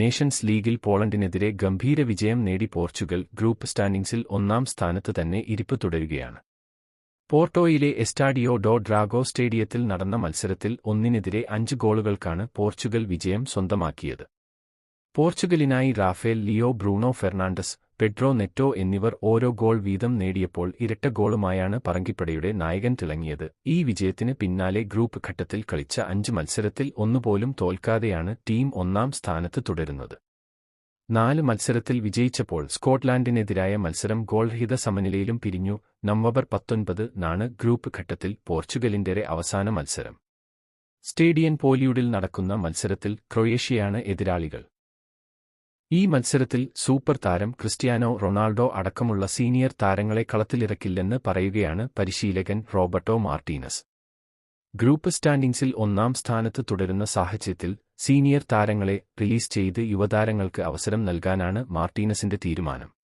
Nations ലീഗിൽ പോളണ്ടിനെതിരെ ഗംഭീര വിജയം നേടി പോർച്ചുഗൽ ഗ്രൂപ്പ് സ്റ്റാൻഡിംഗ്സിൽ ഒന്നാം സ്ഥാനത്ത് തന്നെ ഇരിപ്പ് തുടരുകയാണ്. പോർട്ടോയിലെ എസ്റ്റാഡിയോ ഡോ ഡ്രാഗോ സ്റ്റേഡിയത്തിൽ നടന്ന മത്സരത്തിൽ ഒന്നിനെതിരെ അഞ്ച് ഗോളുകൾക്കാണ് പോർച്ചുഗൽ വിജയം സ്വന്തമാക്കിയത്. പോർച്ചുഗലിനായി Rafael Leao Bruno Fernandes Pedro Neto എന്നിവർ ഓരോ ഗോൾ വീതം നേടിയപ്പോൾ ഇരട്ട ഗോളുമായാണ് പറങ്കിപ്പടയുടെ നായകൻ തിളങ്ങിയത്. ഈ വിജയത്തിന് പിന്നാലെ ഗ്രൂപ്പ് ഘട്ടത്തിൽ കളിച്ച അഞ്ച് മത്സരത്തിൽ ഒന്നുപോലും തോൽക്കാതെയാണ് ടീം ഒന്നാം സ്ഥാനത്ത് തുടരുന്നത്. നാല് മത്സരത്തിൽ വിജയിച്ചപ്പോൾ സ്കോട്ട്ലാൻഡിനെതിരായ മത്സരം ഗോൾരഹിത സമനിലയിലും പിരിഞ്ഞു. നവംബർ പത്തൊൻപത് നാണ് ഗ്രൂപ്പ് ഘട്ടത്തിൽ പോർച്ചുഗലിന്റെ അവസാന മത്സരം. സ്റ്റേഡിയൻ പോലിയുഡിൽ നടക്കുന്ന മത്സരത്തിൽ ക്രൊയേഷ്യയാണ് എതിരാളികൾ. ഈ മത്സരത്തിൽ സൂപ്പർ താരം ക്രിസ്ത്യാനോ റൊണാൾഡോ അടക്കമുള്ള സീനിയർ താരങ്ങളെ കളത്തിലിറക്കില്ലെന്ന് പറയുകയാണ് പരിശീലകൻ റോബർട്ടോ മാർട്ടീനസ്. ഗ്രൂപ്പ് സ്റ്റാൻഡിംഗ്സിൽ ഒന്നാം സ്ഥാനത്ത് തുടരുന്ന സാഹചര്യത്തിൽ സീനിയർ താരങ്ങളെ റിലീസ് ചെയ്ത് യുവതാരങ്ങൾക്ക് അവസരം നൽകാനാണ് മാർട്ടീനസിന്റെ തീരുമാനം.